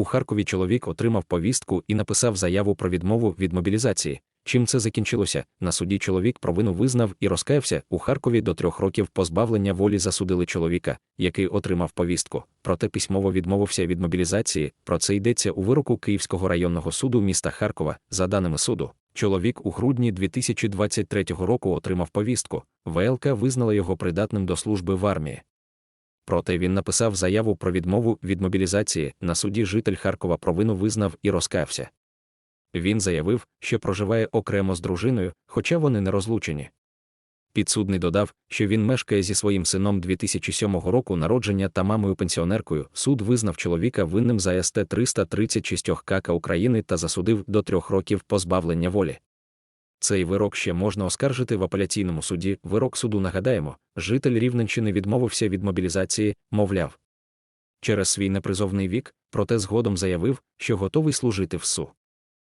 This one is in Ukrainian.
У Харкові чоловік отримав повістку і написав заяву про відмову від мобілізації. Чим це закінчилося? На суді чоловік провину визнав і розкаявся. У Харкові до трьох років позбавлення волі засудили чоловіка, який отримав повістку. Проте письмово відмовився від мобілізації. Про це йдеться у вироку Київського районного суду міста Харкова. За даними суду, чоловік у грудні 2023 року отримав повістку. ВЛК визнала його придатним до служби в армії. Проте він написав заяву про відмову від мобілізації. На суді житель Харкова провину визнав і розкаявся. Він заявив, що проживає окремо з дружиною, хоча вони не розлучені. Підсудний додав, що він мешкає зі своїм сином 2007 року народження та мамою-пенсіонеркою. Суд визнав чоловіка винним за СТ 336 КК України та засудив до трьох років позбавлення волі. Цей вирок ще можна оскаржити в апеляційному суді. Вирок суду нагадаємо, житель Рівненщини відмовився від мобілізації, мовляв. Через свій непризовний вік, проте згодом заявив, що готовий служити в СУ.